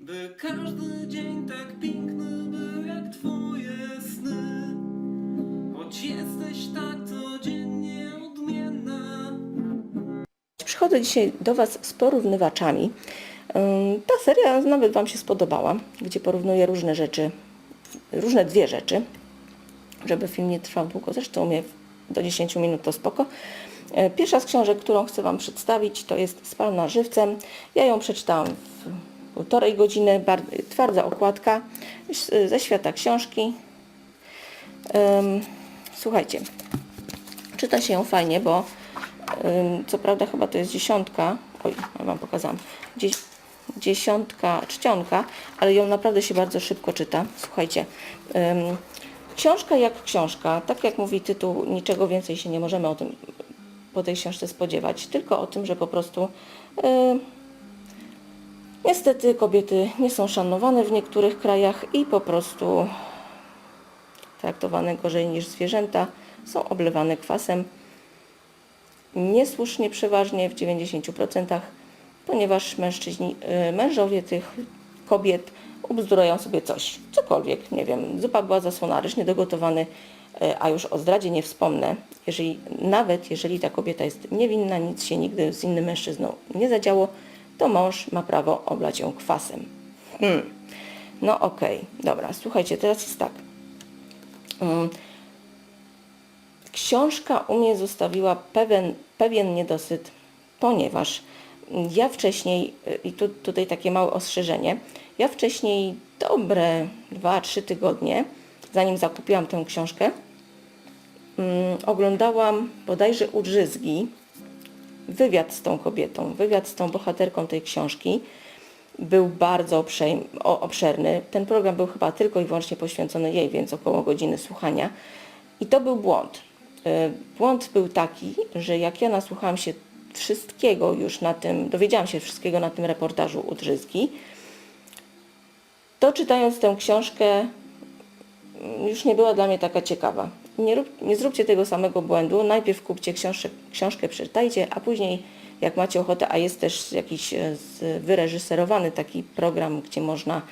By każdy dzień tak piękny był jak twoje sny Choć jesteś tak codziennie odmienna Przychodzę dzisiaj do Was z porównywaczami. Ta seria nawet Wam się spodobała, gdzie porównuję różne rzeczy, różne dwie rzeczy, żeby film nie trwał długo, zresztą mnie do 10 minut to spoko. E, Pierwsza z książek, którą chcę Wam przedstawić, to jest Spalna żywcem. Ja ją przeczytałam w półtorej godziny, twarda okładka ze świata książki. Słuchajcie, czyta się ją fajnie, bo co prawda chyba to jest dziesiątka, oj, ja Wam pokazałam, Dzie dziesiątka, czcionka, ale ją naprawdę się bardzo szybko czyta. Słuchajcie, książka jak książka, tak jak mówi tytuł, niczego więcej się nie możemy o tym po tej książce spodziewać, tylko o tym, że po prostu niestety kobiety nie są szanowane w niektórych krajach i po prostu traktowane gorzej niż zwierzęta, są oblewane kwasem niesłusznie przeważnie w 90%, ponieważ mężczyźni, y, mężowie tych kobiet ubzdurają sobie coś, cokolwiek, nie wiem, zupa była zasłona, ryż niedogotowany, y, a już o zdradzie nie wspomnę, jeżeli, nawet jeżeli ta kobieta jest niewinna, nic się nigdy z innym mężczyzną nie zadziało, to mąż ma prawo oblać ją kwasem. Hmm. No okej, dobra, słuchajcie, teraz jest tak. Mm, Książka u mnie zostawiła pewien, pewien niedosyt, ponieważ ja wcześniej, y, i tu, tutaj takie małe ostrzeżenie, ja wcześniej dobre 2-3 tygodnie, zanim zakupiłam tę książkę, mm, oglądałam bodajże u Drzyzgi wywiad z tą kobietą, wywiad z tą bohaterką tej książki. Był bardzo obszerny. Ten program był chyba tylko i wyłącznie poświęcony jej, więc około godziny słuchania. I to był błąd. Y, Błąd był taki, że jak ja nasłuchałam się wszystkiego już na tym, dowiedziałam się wszystkiego na tym reportażu u Drzyzgi, to czytając tę książkę mm, już nie była dla mnie taka ciekawa. Nie, rób, nie zróbcie tego samego błędu. Najpierw kupcie książkę, książkę, przeczytajcie, a później jak macie ochotę, a jest też jakiś e, wyreżyserowany taki program, gdzie można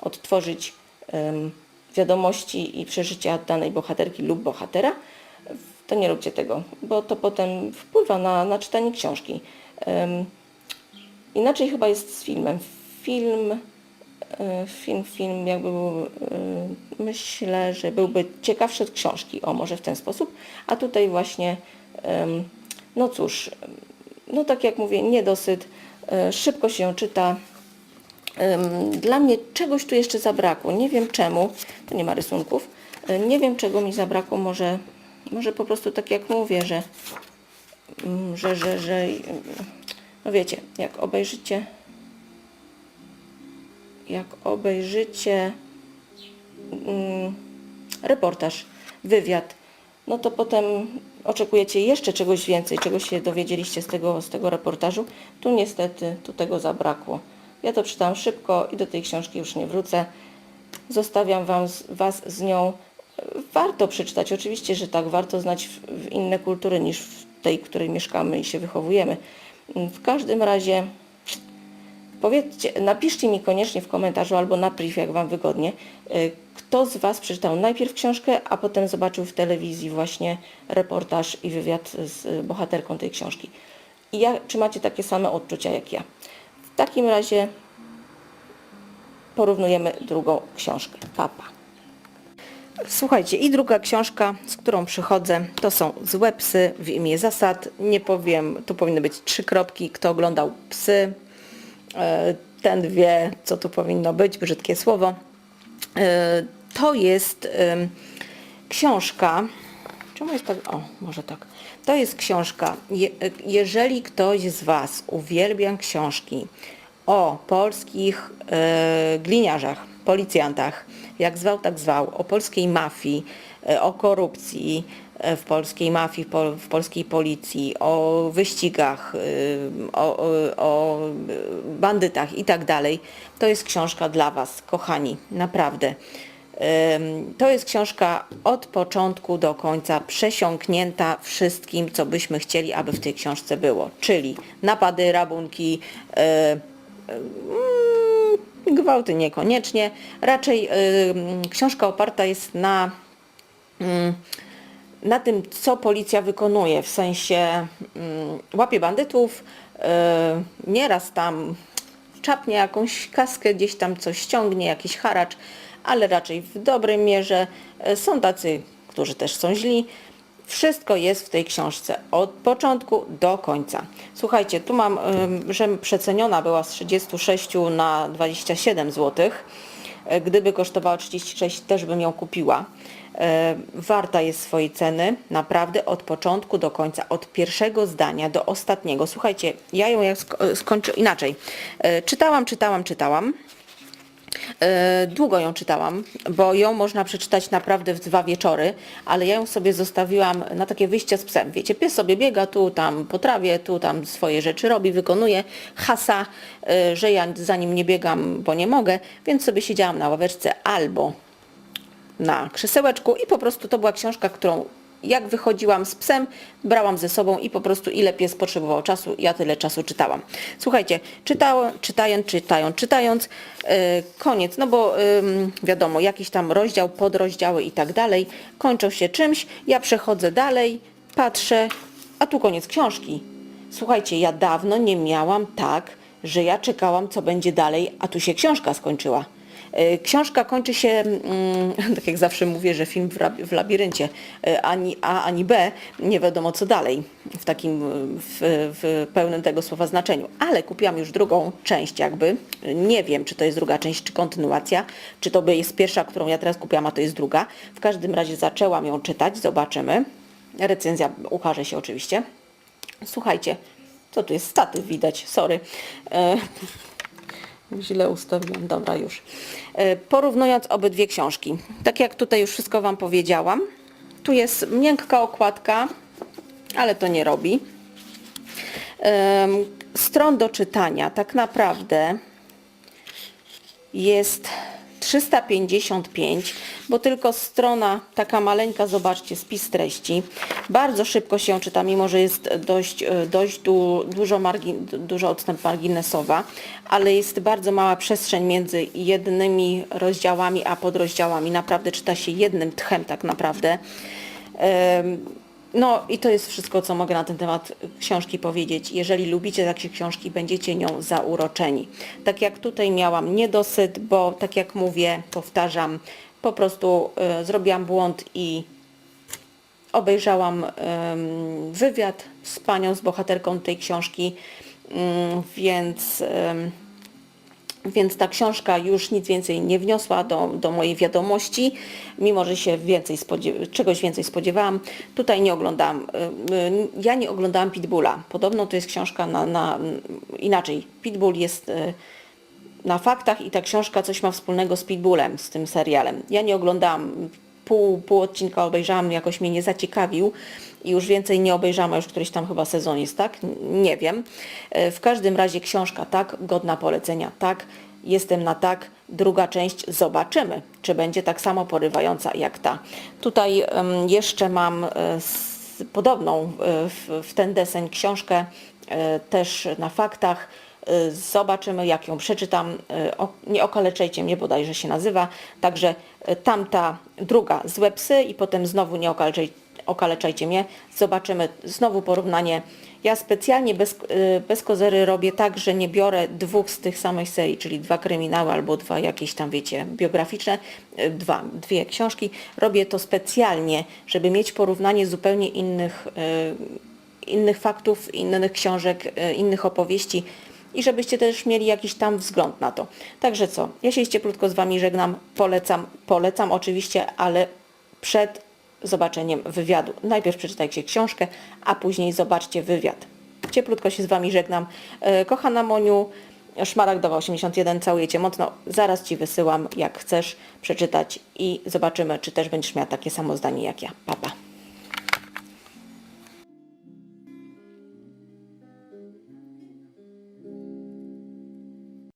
odtworzyć em, wiadomości i przeżycia danej bohaterki lub bohatera, to nie róbcie tego, bo to potem wpływa na, na czytanie książki. Em, inaczej chyba jest z filmem. Film, film, film jakby był, e, myślę, że byłby ciekawszy od książki, o może w ten sposób, a tutaj właśnie, no cóż, no tak jak mówię, niedosyt, e, szybko się czyta, Dla mnie czegoś tu jeszcze zabrakło. Nie wiem czemu. Tu nie ma rysunków. Nie wiem czego mi zabrakło. Może, może po prostu tak jak mówię, że, ym, że, że, że no wiecie, jak obejrzycie jak obejrzycie ym, reportaż, wywiad, no to potem oczekujecie jeszcze czegoś więcej, czego się dowiedzieliście z tego, z tego reportażu. Tu niestety, tu tego zabrakło. Ja to czytałam szybko i do tej książki już nie wrócę. Zostawiam wam, Was z nią. Warto przeczytać, oczywiście, że tak, warto znać w, w inne kultury niż w tej, w której mieszkamy i się wychowujemy. W każdym razie Powiedzcie, napiszcie mi koniecznie w komentarzu albo na priv, jak Wam wygodnie, y, kto z Was przeczytał najpierw książkę, a potem zobaczył w telewizji właśnie reportaż i wywiad z y, bohaterką tej książki. I ja, czy macie takie same odczucia jak ja? W takim razie porównujemy drugą książkę. Papa. Słuchajcie, i druga książka, z którą przychodzę, to są Złe psy w imię zasad. Nie powiem, tu powinny być trzy kropki, kto oglądał psy, ten wie, co tu powinno być, brzydkie słowo. E, To jest książka, czemu jest tak, o, może tak. To jest książka, je, jeżeli ktoś z Was uwielbia książki o polskich e, gliniarzach, policjantach, jak zwał, tak zwał, o polskiej mafii, e, o korupcji e, w polskiej mafii, w, pol, w polskiej policji, o wyścigach, e, o, o, bandytach i tak dalej, to jest książka dla Was, kochani, naprawdę. To jest książka od początku do końca przesiąknięta wszystkim, co byśmy chcieli, aby w tej książce było. Czyli napady, rabunki, yy, yy, gwałty niekoniecznie. Raczej y, książka oparta jest na mm, na tym, co policja wykonuje, w sensie mm, łapie bandytów, yy, nieraz tam czapnie jakąś kaskę, gdzieś tam coś ściągnie, jakiś haracz, ale raczej w dobrej mierze. Yy, Są tacy, którzy też są źli. Wszystko jest w tej książce od początku do końca. Słuchajcie, tu mam, że przeceniona była z 36 na 27 zł. E, Gdyby kosztowała 36, też bym ją kupiła. E, Warta jest swojej ceny, naprawdę od początku do końca, od pierwszego zdania do ostatniego. Słuchajcie, ja ją jak sko- skończę inaczej. E, Czytałam, czytałam, czytałam. E, Długo ją czytałam, bo ją można przeczytać naprawdę w dwa wieczory, ale ja ją sobie zostawiłam na takie wyjście z psem. Wiecie, pies sobie biega tu, tam po trawie, tu, tam swoje rzeczy robi, wykonuje, hasa, e, że ja za nim nie biegam, bo nie mogę, więc sobie siedziałam na ławeczce albo na krzesełeczku i po prostu to była książka, którą jak wychodziłam z psem, brałam ze sobą i po prostu ile pies potrzebował czasu, ja tyle czasu czytałam. Słuchajcie, czytałem, czytając, czytając, czytając, yy, koniec, no bo ym, wiadomo, jakiś tam rozdział, podrozdziały i tak dalej, kończą się czymś, ja przechodzę dalej, patrzę, a tu koniec książki. Słuchajcie, ja dawno nie miałam tak, że ja czekałam, co będzie dalej, a tu się książka skończyła. E, Książka kończy się, mm, tak jak zawsze mówię, że film w, labiryncie, e, ani A, ani B, nie wiadomo co dalej, w takim, e, w, w pełnym tego słowa znaczeniu. Ale kupiłam już drugą część jakby, nie wiem czy to jest druga część, czy kontynuacja, czy to jest pierwsza, którą ja teraz kupiłam, a to jest druga. W każdym razie zaczęłam ją czytać, zobaczymy. Recenzja ukaże się oczywiście. Słuchajcie, co tu jest? Statyw widać, sorry. E, Źle ustawiłam, dobra już. E, Porównując obydwie książki, tak jak tutaj już wszystko Wam powiedziałam, tu jest miękka okładka, ale to nie robi. Stron do czytania tak naprawdę jest 355, bo tylko strona taka maleńka, zobaczcie, spis treści. Bardzo szybko się czyta, mimo że jest dość, e, dość du, dużo, margin, dużo odstęp marginesowa, ale jest bardzo mała przestrzeń między jednymi rozdziałami a podrozdziałami. Naprawdę czyta się jednym tchem tak naprawdę. No i to jest wszystko, co mogę na ten temat książki powiedzieć. Jeżeli lubicie takie książki, będziecie nią zauroczeni. Tak jak tutaj miałam niedosyt, bo tak jak mówię, powtarzam, po prostu y, zrobiłam błąd i obejrzałam ym, wywiad z panią, z bohaterką tej książki, ym, więc... ym, więc ta książka już nic więcej nie wniosła do, do mojej wiadomości, mimo że się więcej czegoś więcej spodziewałam. Tutaj nie oglądałam, y, y, ja nie oglądałam Pitbulla. Podobno to jest książka na, na inaczej. Pitbull jest y, na faktach i ta książka coś ma wspólnego z Pitbullem, z tym serialem. Ja nie oglądałam, pół, pół odcinka obejrzałam, jakoś mnie nie zaciekawił i już więcej nie obejrzałam, a już któryś tam chyba sezon jest, tak? Nie wiem. E, W każdym razie książka tak, godna polecenia, tak. Jestem na tak. Druga część zobaczymy, czy będzie tak samo porywająca jak ta. Tutaj jeszcze mam e, podobną e, w, ten deseń książkę też na faktach. E, Zobaczymy, jak ją przeczytam. O- Nie okaleczajcie mnie, bodajże się nazywa. Także e, tamta druga złe psy i potem znowu nie okaleczaj, okaleczajcie mnie. Zobaczymy znowu porównanie. Ja specjalnie bez, bez kozery robię tak, że nie biorę dwóch z tych samych serii, czyli dwa kryminały albo dwa jakieś tam, wiecie, biograficzne, dwa, dwie książki. Robię to specjalnie, żeby mieć porównanie zupełnie innych innych faktów, innych książek, innych opowieści i żebyście też mieli jakiś tam wzgląd na to. Także co, ja się cieplutko z Wami żegnam, polecam, polecam oczywiście, ale przed zobaczeniem wywiadu. Najpierw przeczytajcie książkę, a później zobaczcie wywiad. Cieplutko się z Wami żegnam. E, Kochana Moniu, Szmaragdowa 81, całuję Cię mocno. Zaraz Ci wysyłam, jak chcesz przeczytać i zobaczymy, czy też będziesz miała takie samo zdanie jak ja. Papa. Pa.